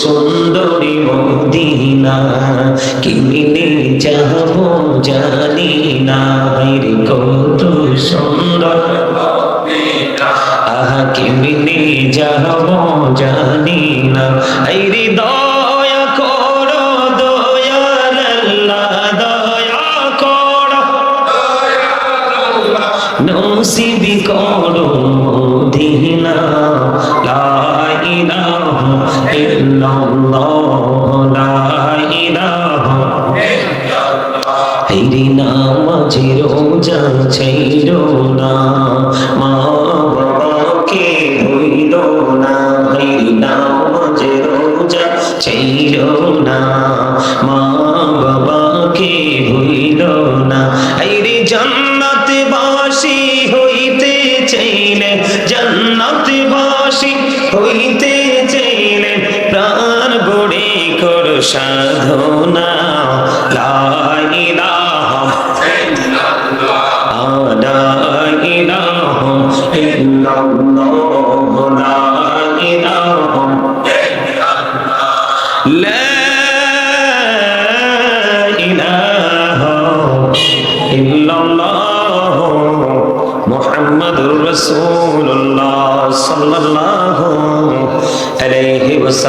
সুন্দরী মদিনা কিমিনে যাব জানি না। এর কত সুন্দর আহা কিমিনে যাব জানি না। এই দয়া করো দয়াল আল্লাহ দয়া করো। নসিবি করো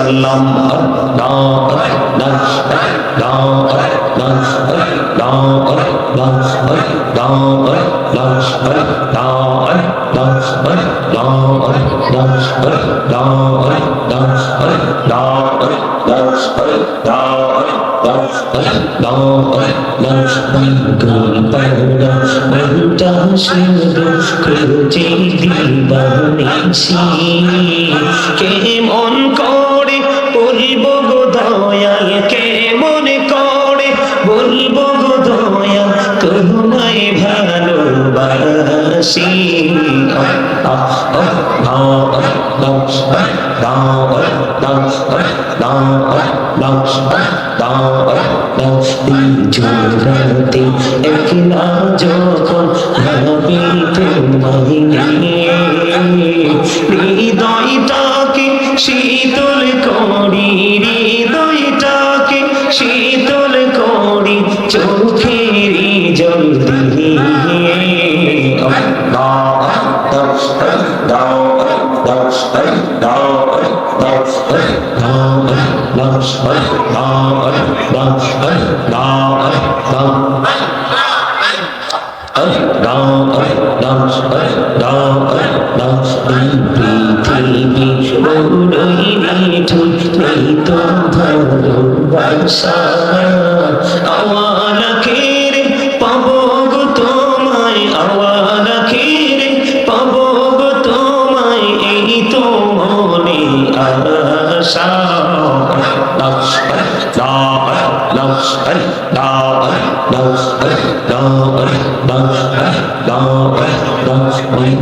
সাল্লাম Came on. জোড়াতে একলা যখন ভাবি তোমায় নিয়ে হৃদয়টাকে শীতল করি হৃদয়টাকে শীতল করি চোখের Oh,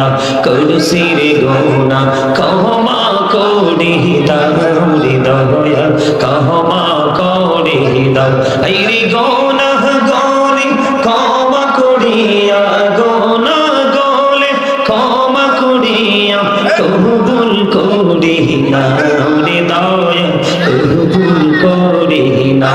গড়িয়া কলসি রে গুনা কহমা কোড়ি দাউরি দয়া কহমা কোড়ি দাও। এই রে গোনা গোরে ক্ষমা করিয়া, গোনা গোলে ক্ষমা করিয়া, কবুল না রে দয়া, কবুল করি না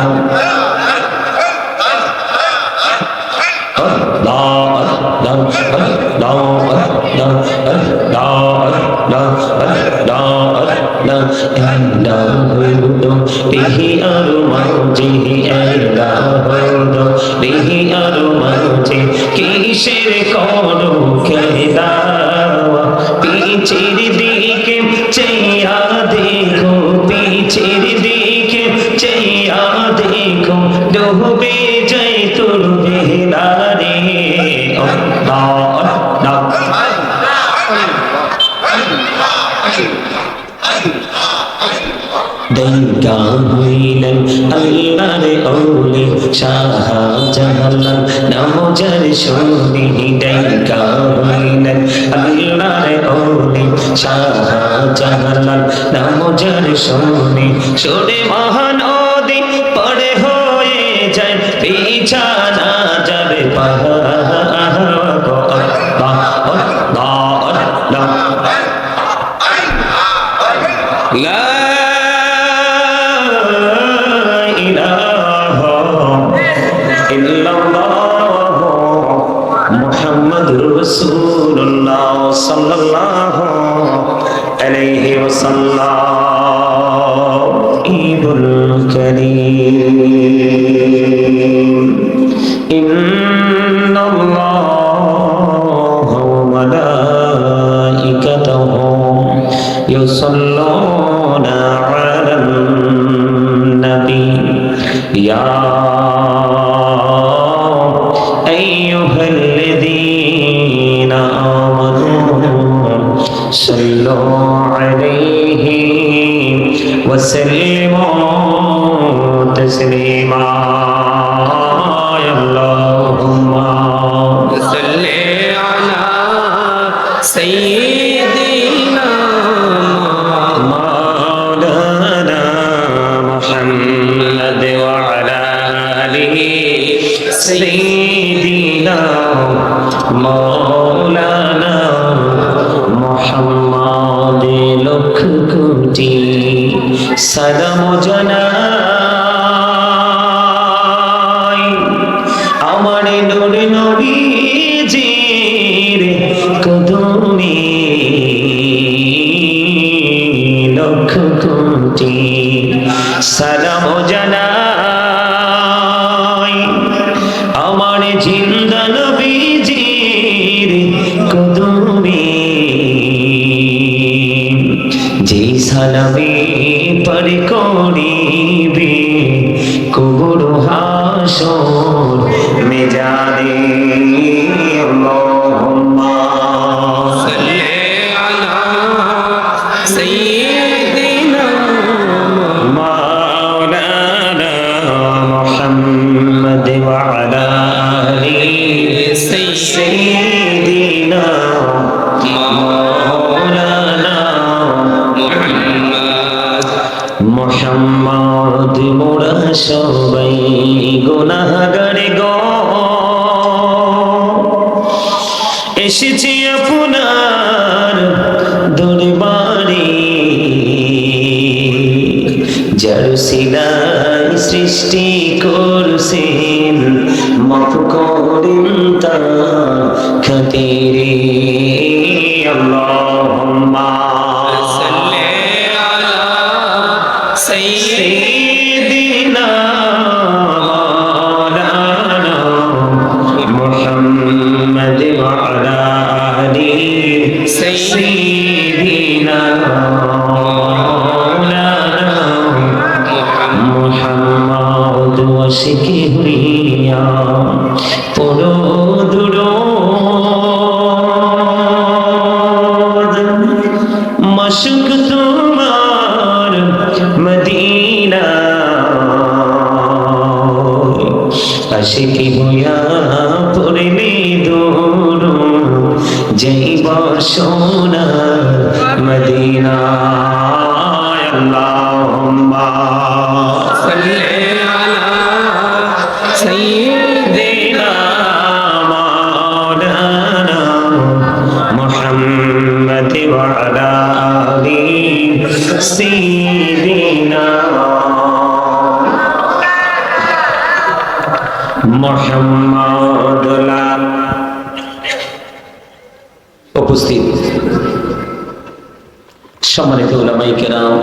বিহি আরও মাঝে এলা হলো বিহি আরও মাঝে ওলি শাহজালাল নামজার শুনি দৈগা হইলেন আল্লাহর ওলি শাহজালাল নামজার শুনি মহান মহানদী পড়ে হয়ে যায়। বিছানা যাবে পাহাড় মোহাম্মদ রসুল্লাহ সাল্লাল্লাহু আলাইহি ওয়াসাল্লাম। ইবুল করিম। ইন্নাল্লাহ মালাইকাতাহু ইউসাল্লুনা আলান নবী ইয়া وسلموا تسليما يا اللهم صل على سيدنا যে সালামে পর করিবে কবর হাসর মেজাদে যার সিলাই সৃষ্টি করছেন মাফ করেন তা খাতিরে। আল্লাহুম্মা হইয়া পড়িনি দূর যেই সোনার সম্মানিত ওলামাই কেরাম,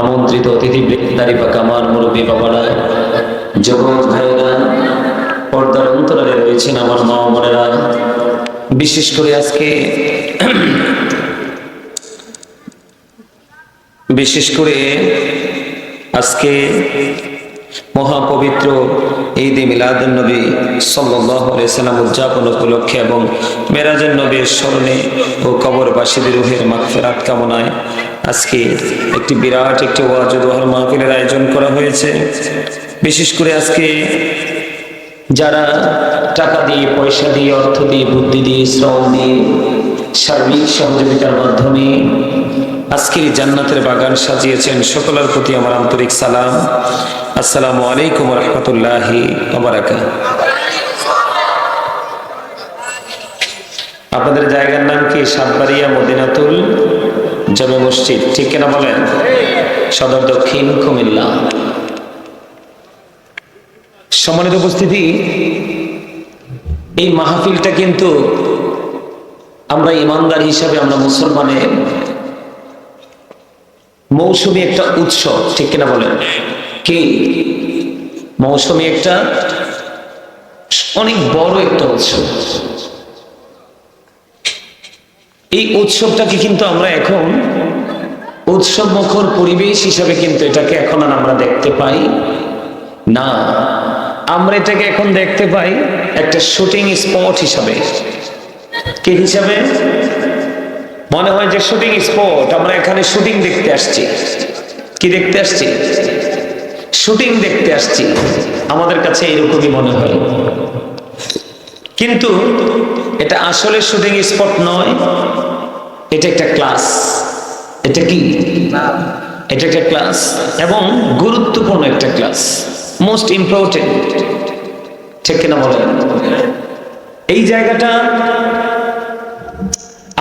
আমন্ত্রিত অতিথি বৃন্দারি বা কামার মুরব্বী বাবারা, যুবক ভাইরা পর্দার অন্তরালে রয়েছেন আমার মা বোনেরা। বিশেষ করে আজকে, বিশেষ করে আজকে মহাপবিত্র ঈদ এ মিলাদুন নবী সাল্লাম উদযাপন উপলক্ষে এবং মেরাজের নবীর স্মরণে ও কবরবাসীদের রুহের মাগফিরাত কামনায় আজকে একটি বিরাট একটি ওয়াজ দোহার মাহফিলের আয়োজন করা হয়েছে। বিশেষ করে আজকে যারা টাকা দিয়ে, পয়সা দিয়ে, অর্থ দিয়ে, বুদ্ধি দিয়ে, শ্রম দিয়ে সার্বিক সহযোগিতার মাধ্যমে আজকের জান্নাতের বাগান সাজিয়েছেন সকলের প্রতি আমার আন্তরিক সালাম। আসসালামু আলাইকুম রহমতুল্লাহি আপনাদের জায়গার নাম কি? সাতবাড়িয়া মদিনাতুল জমে মসজিদ। ঠিক কিনা বলেন? সদর দক্ষিণ কুমিল্লা। সম্মানিত উপস্থিতি, এই মাহফিলটা কিন্তু আমরা ইমানদার হিসাবে আমরা মুসলমানের মৌসুমী একটা উৎসব, ঠিক কিনা বলেন? কি? মৌসুমী একটা অনেক বড় একটা উৎসব। এই উৎসবটাকে কিন্তু আমরা এখন উৎসব মুখর পরিবেশ হিসাবে কিন্তু এটাকে এখন আর আমরা দেখতে পাই না। আমরা এটাকে এখন দেখতে পাই একটা শুটিং স্পট হিসাবে। কি হিসাবে? মনে হয় যে শুটিং স্পট, আমরা এখানে শুটিং দেখতে আসছি। কি দেখতে আসছি? শুটিং দেখতে আসছি। আমাদের কাছে এরকমই মনে হয়। কিন্তু এটা আসলে শুটিং স্পট নয়, এটা একটা ক্লাস। এটা কি? এটা একটা ক্লাস এবং গুরুত্বপূর্ণ একটা ক্লাস। Most important. ঠিক কিনা বলেন? এই জায়গাটা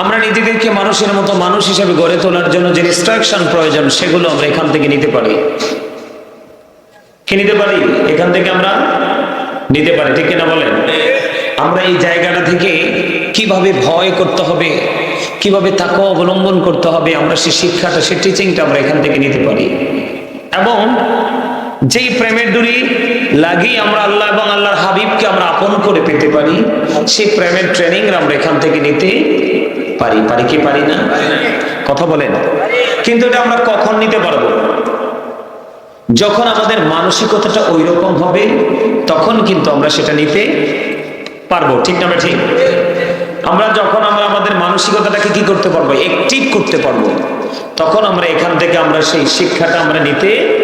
আমরা নিজেদেরকে মানুষের মতো মানুষ হিসেবে গড়ে তোলার জন্য যে ইনস্ট্রাকশন প্রয়োজন, সেগুলো আমরা এখান থেকে নিতে পারি। কি নিতে পারি? এখান থেকে আমরা নিতে পারি, ঠিক কিনা বলেন? আমরা এই জায়গাটা থেকে কীভাবে ভয় করতে হবে, কীভাবে তাকে অবলম্বন করতে হবে, আমরা সেই শিক্ষাটা সে টিচিংটা আমরা এখান থেকে নিতে পারি। এবং যেই প্রেমের দড়ি লাগিয়ে আমরা আল্লাহ এবং আল্লাহর হাবিবকে আমরা আপন করে পেতে পারি, সেই প্রেমের ট্রেনিং আমরা এখান থেকে নিতে পারি পারি কি পারি না? কথা বলেন। কিন্তু এটা আমরা কখন নিতে পারব? যখন আমাদের মানসিকতাটা ওই রকম হবে তখন কিন্তু আমরা সেটা নিতে পারব। ঠিক না ঠিক? আমরা যখন আমরা আমাদের মানসিকতাটাকে কি করতে পারব? অ্যাক্টিভ করতে পারব। তখন আমরা এখান থেকে আমরা সেই শিক্ষাটা আমরা নিতে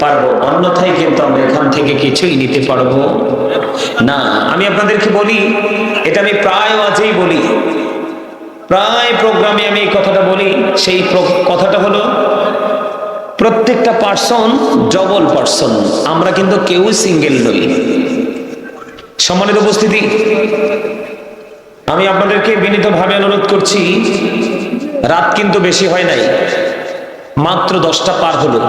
পারব। অন্যথায় কিন্তু আমরা এখান থেকে কিছুই নিতে পারব না। আমি আপনাদেরকে বলি এটা আমি প্রায় আজই বলি। প্রায় প্রোগ্রামে আমি এই কথাটা বলি, সেই কথাটা হলো, প্রত্যেকটা পার্সন ডবল পার্সন আমরা কিন্তু কেউ সিঙ্গেল নই। সম্মানিত উপস্থিতি, আমি আপনাদেরকে বিনীতভাবে অনুরোধ করছি, রাত কিন্তু বেশি হয় নাই, মাত্র দশটা পার হলো।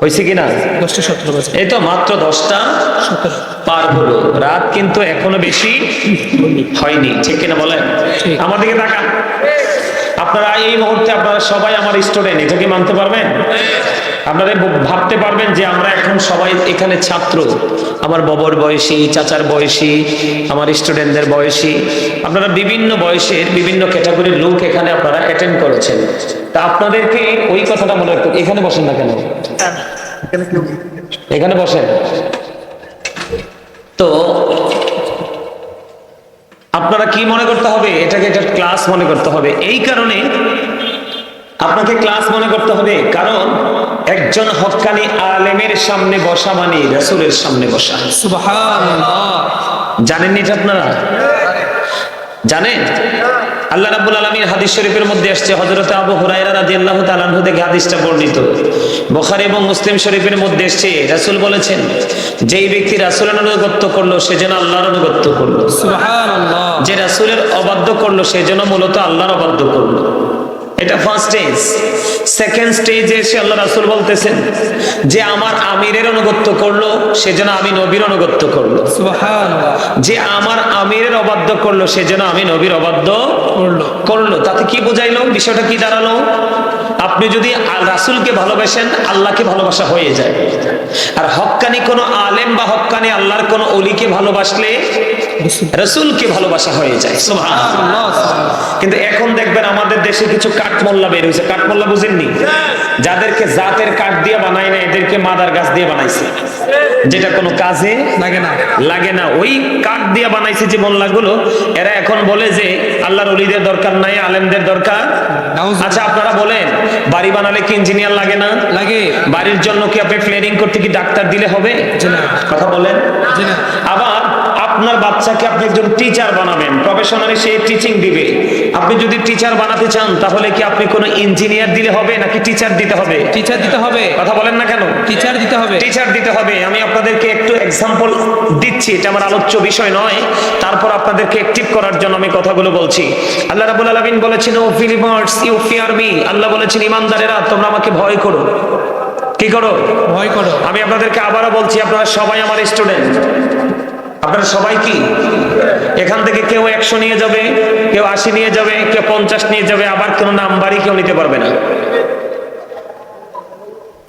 হয়েছে কিনা? দশটা সতেরো বাজে। এই তো মাত্র দশটা। সতেরো। পার হলো। রাত কিন্তু এখনও বেশি হয়নি। ঠিক কিনা বলেন? আমার দিকে তাকান। আপনারা এই মুহূর্তে আপনারা সবাই আমার স্টুডেন্ট এটা কি মানতে পারবেন? আপনারা ভাবতে পারবেন যে আমরা এখন সবাই এখানে ছাত্র। আমার ববর বয়সী চাচার বয়সী আমার স্টুডেন্টদের বয়সী। আপনারা বিভিন্ন বয়সের বিভিন্ন ক্যাটাগরির লোক এখানে আপনারা অ্যাটেন্ড করেছেন। তা আপনাদেরকে ওই কথাটা মনে রাখতে এখানে বসেন না কেন? এখানে বসেন। তো আপনারা কি মনে করতে হবে? এটাকে একটা ক্লাস মনে করতে হবে। এই কারণে আপনাকে ক্লাস মনে করতে হবে। কারণ একজন হক্কানি আলেমের সামনে বসা মানে রাসূলের সামনে বসা। জানেন এটা আপনারা? জানেন? আল্লাহ রাব্বুল আলামিন হাদিস শরীফের মধ্যে আসছে হযরত আবু হুরায়রা রাদিয়াল্লাহু তাআলা আনহু থেকে হাদিসটা বর্ণিত। বুখারী এবং মুসলিম শরীফের মধ্যে এসেছে রাসূল বলেছেন যেই ব্যক্তি রাসূলের অনুগত্য করল সে যেন আল্লাহর অনুগত্য করল। সুবহানাল্লাহ। যে রাসূলের অবাধ্য করল সে যেন মূলত আল্লাহর অবাধ্য করল। এটা ফার্স্ট সেকেন্ড স্টেজে এসে আল্লাহ রাসুল বলতেছেন যে আমার আমিরের অনুগত্য করল সে যেন আমি নবীর অনুগত্য করল। যে আমার আমিরের অবাধ্য করল সেজন্য আমি নবীর অবাধ্য করল। করল। তাতে কি বোঝাইলো? বিষয়টা কি দাঁড়াল? আপনি যদি রাসূলকে ভালোবাসেন আল্লাহকে ভালোবাসা হয়ে যায়। আর হক্কানি কোনো আলেম বা হক্কানি আল্লাহর কোনো অলিকে ভালোবাসলে রসুলকে ভালোবাসা হয়ে যায় কিন্তু এখন দেখবেন আমাদের দেশে কিছু কাঠমোল্লা বের হয়েছে। কাঠমোল্লা বুঝেননি? যাদেরকে জাতের কাঠ দিয়ে বানায় না এদেরকে মাদার গাছ দিয়ে বানাইছে। যেটা কোনো কাজে লাগে না। লাগে না। ওই কাঠ দিয়ে বানাইছে যে মোল্লাগুলো এরা এখন বলে যে আল্লাহর অলিদের দরকার নাই আলেমদের দরকার। আচ্ছা আপনারা বলেন বাড়ি বানালে কি ইঞ্জিনিয়ার লাগে না? লাগে। বাড়ির জন্য কি আপনি ফ্লেয়ারিং করতে কি ডাক্তার দিলে হবে? কথা বলেন। আবার আপনার বাচ্চাকে আপনি একজন টিচার বানাবেন। প্রফেশনালি সে টিচিং দিবে। আপনি যদি টিচার বানাতে চান তাহলে কি আপনি কোনো ইঞ্জিনিয়ার দিলে হবে নাকি টিচার দিতে হবে? টিচার দিতে হবে। কথা বলেন না কেন? টিচার দিতে হবে। টিচার দিতে হবে। আমি আপনাদেরকে একটু এক্সাম্পল দিচ্ছি। এটা আমার আলোচ্য বিষয় নয়। তারপর আপনাদেরকে অ্যাক্টিভ করার জন্য আমি কথাগুলো বলছি। আল্লাহ রাব্বুল আলামিন বলেছেন O believers you fear me. Allah বলেছেন ইমানদারেরা তোমরা আমাকে ভয় করো। কি করো? ভয় করো। আমি আপনাদেরকে আবারও বলছি আপনারা সবাই আমার স্টুডেন্ট আপনারা সবাই কি? এখান থেকে কেউ একশো নিয়ে যাবে, কেউ আশি নিয়ে যাবে, কেউ পঞ্চাশ নিয়ে যাবে, আবার কোনো নাম্বারই কেউ নিতে পারবে না।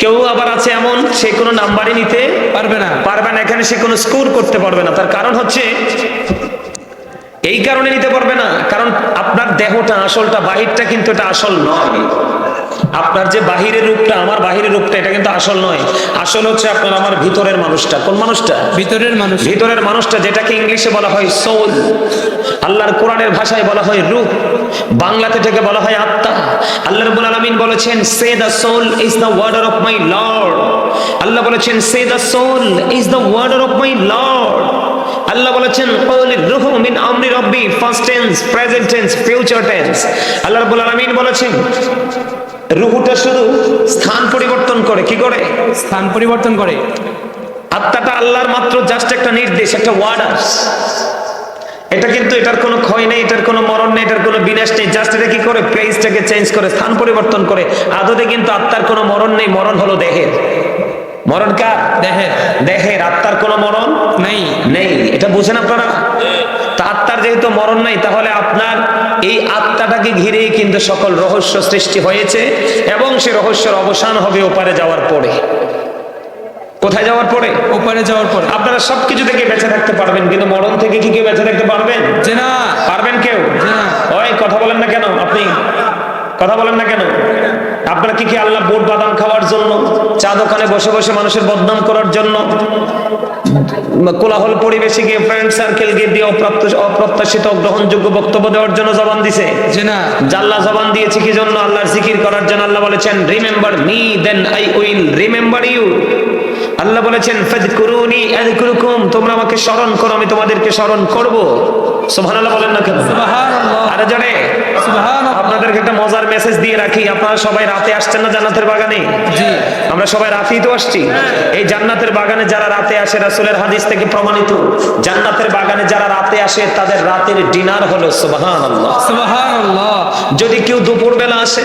কেউ আবার আছে এমন, সে কোনো নাম্বারই নিতে পারবে না। পারবে না, এখানে সে কোনো স্কোর করতে পারবে না। তার কারণ হচ্ছে এই কারণে নিতে পারবে না কারণ আপনার দেহটা আসলটা বাহিরটা কিন্তু এটা আসল নয়। আপনার যে বাহিরের রূপটা আমার বাহিরের রূপটা এটা কিন্তু আসল নয়। আসল হচ্ছে আপনার আমার ভিতরের মানুষটা। কোন মানুষটা? ভিতরের মানুষ। ভিতরের মানুষটা যেটাকে ইংলিশে বলা হয় সোল আল্লাহর কোরআনের ভাষায় বলা হয় রূপ। বাংলাতে থেকে বলা হয় আত্মা। আল্লাহ রাব্বুল আলামিন বলেছেন say the soul is the order of my lord Allah বলেছেন say the soul is the order of my lord Allah বলেছেন কওলি রুহু মিন আমরি রব্বি first tense present tense future tense Allah রাব্বুল আলামিন বলেছেন রুহুটা শুধু স্থান পরিবর্তন করে কি করে? স্থান পরিবর্তন করে। আত্মাটা আল্লাহর মাত্র জাস্ট একটা নির্দেশ একটা ওয়ার্ডার এটা কিন্তু এটার কোনো ক্ষয় নেই এটার কোনো মরণ নেই এটার কোনো বিনাশ নেই জাস্ট এটা কি করে? প্লেসটাকে চেঞ্জ করে স্থান পরিবর্তন করে। আদতে কিন্তু আত্মার কোনো মরণ নেই মরণ হলো দেহের। মরণ কার? দেহের দেহের আত্মার কোনো মরণ? নেই। নেই। এটা বুঝেন আপনারা? তা আত্মার যেহেতু মরণ নাই তাহলে আপনার এই আত্মাটাকে ঘিরেই কিন্তু সকল রহস্য সৃষ্টি হয়েছে এবং সে রহস্যের অবসান হবে ওপারে যাওয়ার পরে। কোথায় যাওয়ার পরে? ওপারে যাওয়ার পরে। আপনারা সবকিছু থেকে বেঁচে থাকতে পারবেন কিন্তু মরণ থেকে কি কেউ বেঁচে থাকতে পারবেন? যে না পারবেন কেউ। ওই কথা বলেন না কেন আপনি? কথা বলেন না কেন? আপনারা কি কি আল্লাহ বোট বাদাম খাওয়ার জন্য চা দোকানে বসে বসে মানুষের বদনাম করার জন্য কোলাহল পরিবেশে গিয়ে ফ্রেন্ড সার্কেল গিয়ে দিয়ে অপ্রত্যাশিত গ্রহণযোগ্য বক্তব্য দেওয়ার জন্য জবান দিছে? যে না। জাল্লা জবান দিয়েছে কি জন্য? আল্লাহর জিকির করার জন্য আল্লাহ বলেছেন remember me then I will remember you Allah বলেছেন ফাযকুরুনি আযকুরুকুম তোমরা আমাকে স্মরণ করো আমি তোমাদেরকে স্মরণ করব। সুবহানাল্লাহ বলেন না কেন? সুবহানাল্লাহ। আরে জানে সুবহানাল্লাহ। আপনাদেরকে একটা মজার মেসেজ দিয়ে রাখি আপনারা সবাই রাতে আসছেন না জান্নাতের বাগানে? জি। আমরা সবাই রাতেই তো আসছি। এই জান্নাতের বাগানে যারা রাতে আসে রাসূলের হাদিস থেকে প্রমাণিত জান্নাতের বাগানে যারা রাতে আসে তাদের রাতের ডিনার হলো সুবহানাল্লাহ। সুবহানাল্লাহ। যদি কেউ দুপুর বেলা আসে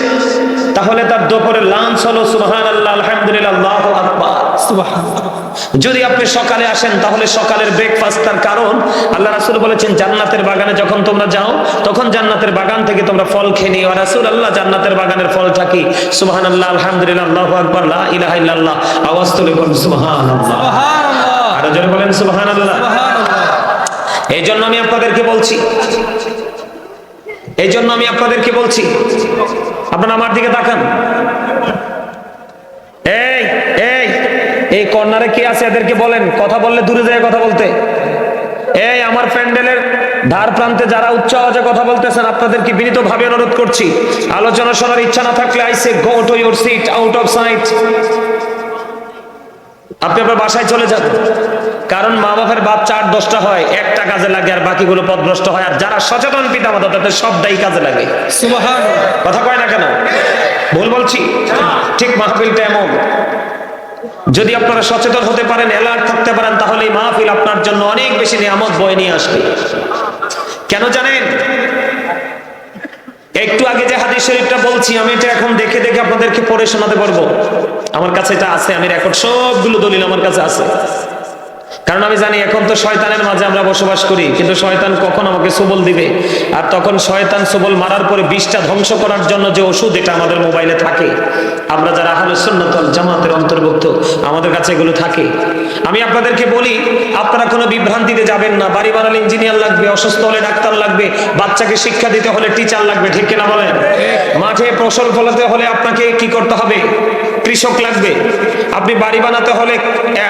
তাহলে তার দুপুরের লাঞ্চ হলো সুবহান আল্লাহ আলহামদুলিল্লাহ আল্লাহু সুবহানাল্লাহ যদি আপনি সকালে আসেন তাহলে সকালের ব্রেকফাস্ট তার কারণ। আল্লাহ রাসূল বলেছেন জান্নাতের বাগানে যখন তোমরা যাও তখন জান্নাতের বাগান থেকে তোমরা ফল খেয়ে নিও। রাসূল আল্লাহ জান্নাতের বাগানের ফলটা কি? সুবহানাল্লাহ আলহামদুলিল্লাহ আল্লাহু আকবার লা ইলাহা ইল্লাল্লাহ আওয়াজ তুলে বলুন সুবহানাল্লাহ। সুবহানাল্লাহ। আরও জোরে বলেন সুবহানাল্লাহ। সুবহানাল্লাহ। এই জন্য আমি আপনাদেরকে বলছি এই জন্য আমি আপনাদেরকে বলছি আপনারা আমার দিকে তাকান। এই কর্নারে কে আছে এদেরকে বলেন? কথা বললে দূরে যায় কথা বলতে। এই আমার প্যান্ডেলের ধার প্রান্তে যারা উচ্চ আওয়াজে কথা বলতেছেন আপনাদেরকে বিনীত ভাবে অনুরোধ করছি? আলোচনা শোনার ইচ্ছা না থাকলে I say go to your seat out of sight আপনি আপনার বাসায় চলে যান। কারণ মা বাপের বাচ্চা আট দশটা হয় একটা কাজে লাগে আর বাকিগুলো পদভ্রষ্ট হয়। আর যারা সচেতন পিতা মাতা তাদের সবটাই কাজে লাগে। কথা কয় না কেন? ভুল বলছি? ঠিক মাহফিলটা এমন। যদি আপনারা সচেতন হতে পারেন অ্যালার্ট থাকতে পারেন, তাহলে এই মাহফিল আপনার জন্য অনেক বেশি নিয়ামত বয়ে নিয়ে আসবে। কেন জানেন? একটু আগে যে হাদিস শরীফটা বলছি, আমি এটা এখন দেখে দেখে আপনাদেরকে পড়ে শোনাতে পারব। আমার কাছে এটা আছে, আমি রেকর্ড সবগুলো দলিল আমার কাছে আছে। কারণ আমি জানি এখন তো শয়তানের মাঝে আমরা বসবাস করি, কিন্তু শয়তান কখন আমাকে সবল দিবে? আর তখন শয়তান সবল মারার পরে বিষটা ধ্বংস করার জন্য যে ওষুধ এটা আমাদের মোবাইলে থাকে। আমরা যারা আহলে সুন্নাতল জামাতের অন্তর্ভুক্ত, আমাদের কাছে এগুলো থাকে। আমি আপনাদেরকে বলি, আপনারা কোনো বিভ্রান্তিতে যাবেন না। বাড়ি বানালে ইঞ্জিনিয়ার লাগবে, অসুস্থ হলে ডাক্তার লাগবে, বাচ্চাকে শিক্ষা দিতে হলে টিচার লাগবে, ঠিক কিনা বলেন? মাঠে ফসল ফলাতে হলে আপনাকে কি করতে হবে? কৃষক লাগবে। আপনি বাড়ি বানাতে হলে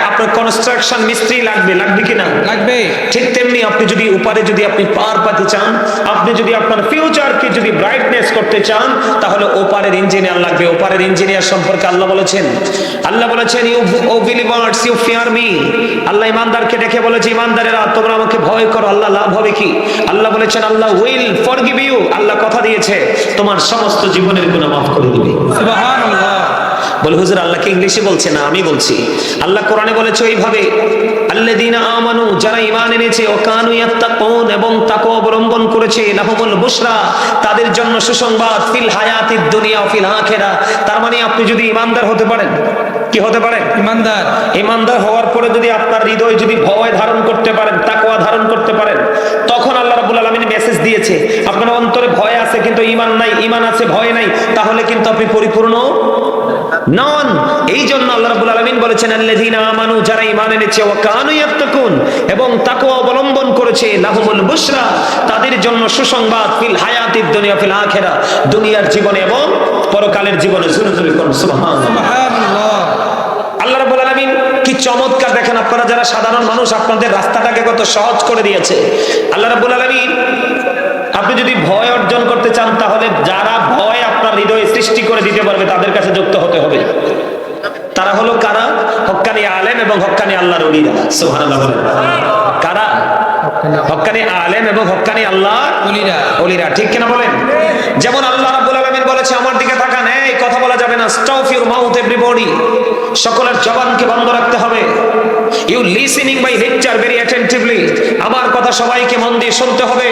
আপনার কনস্ট্রাকশন মিস্ত্রি লাগবে। লাগবে কিনা লাগবে। ঠিক তেমনি আপনি যদি উপরে যদি আপনি পার পাতে চান আপনি যদি আপনার ফিউচারকে যদি ব্রাইটনেস করতে চান তাহলে ওপারের ইঞ্জিনিয়ার লাগবে। ওপারের ইঞ্জিনিয়ার সম্পর্কে আল্লাহ বলেছেন। আল্লাহ বলেছেন you O believers you fear me Allah ইমানদারকে দেখে বলেছে ইমানদারেরা তোমরা আমাকে ভয় করো। আল্লাহ লাভ হবে কি? আল্লাহ বলেছেন Allah will forgive you Allah কথা দিয়েছে তোমার সমস্ত জীবনের গুনাহ মাফ করে দিবে। বলে হুজুর আল্লাহকে ইংলিশে বলছে না আমি বলছি। আল্লাহ কোরআনে বলেছে ওইভাবে আল্লাযীনা আমানু যারা ঈমান এনেছে ও কানু ইয়াত্তাকুন এবং তাকওয়া অবলম্বন করেছে লাহুমুল বুশরা। তাদের জন্য সুসংবাদ ফিল হায়াতিদ দুনিয়া ও ফিল আখিরা। তার মানে আপনি যদি ঈমানদার হতে পারেন কি হতে ইমানদার ইমানদার হওয়ার পরে যদি আপনার হৃদয় যদি ভয় ধারণ করতে পারেন তাকওয়া ধারণ করতে পারেন তখন আলামিন মেসেজ দিয়েছে। আপনার অন্তরে ভয় আছে, কিন্তু ঈমান নাই, ঈমান আছে, ভয় নাই। তাহলে কিন্তু আপনি পরিপূর্ণ নন। এই জন্য আল্লাহ রাব্বুল আলামিন বলেছেন, আল্লাযীনা আমানু, যারা ঈমান এনেছে, ওয়া কানু ইয়াত্তাকুন এবং তাকওয়া অবলম্বন করেছে, লাহুমুল বুশরা তাদের জন্য সুসংবাদ, ফিল হায়াতিদ দুনিয়া, ফিল আখিরা দুনিয়ার জীবনে এবং পরকালের জীবনে। জোরে জোরে করুন সুবহানাল্লাহ। সুবহানাল্লাহ আল্লাহ রাব্বুল আলামিন কি চমৎকার দেখেন আপনারা যারা সাধারণ মানুষ, আপনাদের রাস্তাটাকে কত সহজ করে দিয়েছে। আল্লাহ রাব্বুল আলামিন, আপনি যদি ভয় অর্জন করতে চান, তাহলে যারা ভয় আপনার হৃদয়ে সৃষ্টি করে দিতে পারবে, তাদের কাছে যুক্ত হতে হবে। তারা হলো কারা? হক্কানি আলেম এবং ওলিরা সুবহানাল্লাহ কারা? হক্কানি আলেম এবং হক্কানি আল্লাহ অলিরা ঠিক কিনা বলেন? যেমন আল্লাহ রাব্বুল আলামিন বলেছে, আমার দিকে তাকান, এই কথা বলা যাবে না স্টপ ইউর মাউথ এভরিবডি। সকলের জবানকে বন্ধ রাখতে হবে। You listening by lecture very attentively আমার কথা সবাইকে মন দিয়ে শুনতে হবে।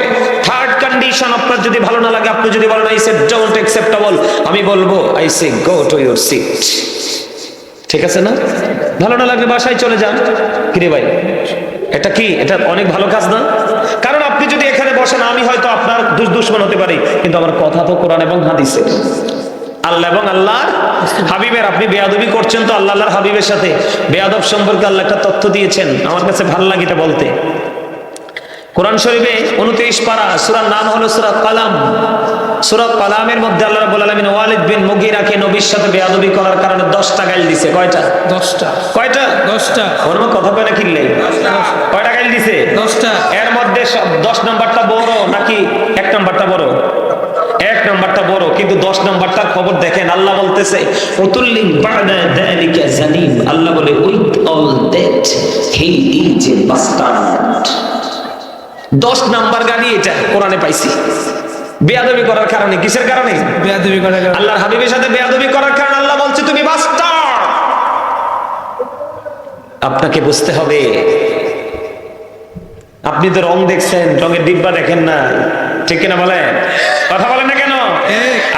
থার্ড কন্ডিশন আপনার যদি ভালো না লাগে, আপনি যদি বলেন আই সে ডোন্ট অ্যাকসেপ্টেবল আমি বলব I say go to your seat ঠিক আছে না? ভালো না লাগলে বাসায় চলে যান। কিরে ভাই, এটা কি? এটা অনেক ভালো কাজ না? কারণ আপনি যদি এখানে বসেন, আমি হয়তো আপনার দুশ্মন হতে পারি। কিন্তু আমার কথা তো কোরআন এবং হাদিসে আল্লাহ এবং আল্লাহর হাবিবের আপনি বেয়াদবি করছেন তো আল্লাহ আল্লাহর হাবিবের সাথে। বেয়াদব সম্পর্কে আল্লাহ একটা তথ্য দিয়েছেন আমার কাছে ভালো লাগে এটা বলতে। কোরআন শরীফে উনত্রিশ পারা সুরার নাম হলো সুরা কালাম। সুরা কালামের মধ্যে আল্লাহ রাব্বুল আলামিন ওয়ালিদ বিন মুগিরাকে নবীর সাথে বেয়াদবি করার কারণে 10টা গাইল দিছে। কয়টা? দশটা। কয়টা? দশটা। ওর মধ্যে কথা কয় না কিনলে কয়টা গাইল দিছে? দশটা। এর মধ্যে সব 10 নাম্বারটা বড় নাকি এক নাম্বারটা বড়? নাম্বারটা বড় কিন্তু দশ নাম্বারটার খবর দেখেন আল্লাহ বলতেছে উতুল্লিং বাদা আল্লাহ বলে with all that he is a bastard দশ নাম্বার গাড়ি এটা কোরআনে পাইছি। বেয়াদবি করার কারণে কিসের কারণে? বেয়াদবি করে গেল। আল্লাহর হাবিবের সাথে বেয়াদবি করার কারণে আল্লাহ বলছে তুমি বাস্টার আপনাকে বুঝতে হবে আপনি তো রং দেখছেন রঙের ডিব্বা দেখেন না ঠিক কিনা বলেন? কথা বলেন না।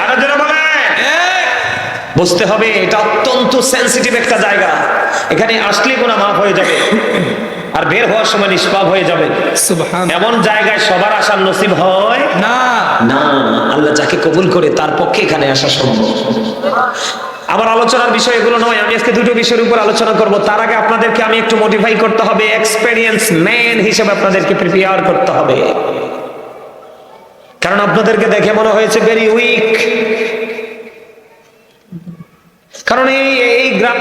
আরও জোরে বলেন। বুঝতে হবে এটা অত্যন্ত সেন্সিটিভ একটা জায়গা। এখানে আসলে গুণা মাফ হয়ে যাবে। আর বের হওয়ার সময় নিষ্পাপ হয়ে যাবে। এমন জায়গায় সবার আসার নসিব হয়? না। না আল্লাহ যাকে কবুল করে তার পক্ষে এখানে আসা সম্ভব। আমার আলোচনার বিষয় এগুলো নয় আমি আজকে দুটো বিষয়ের উপর আলোচনা করব। তার আগে আপনাদেরকে আমি একটু মোটিফাই করতে হবে এক্সপেরিয়েন্স ম্যান হিসেবে আপনাদেরকে প্রিপেয়ার করতে হবে। কারণ আপনাদেরকে দেখে মনে হয়েছে ভেরি উইক কারণ এই এই গ্রাম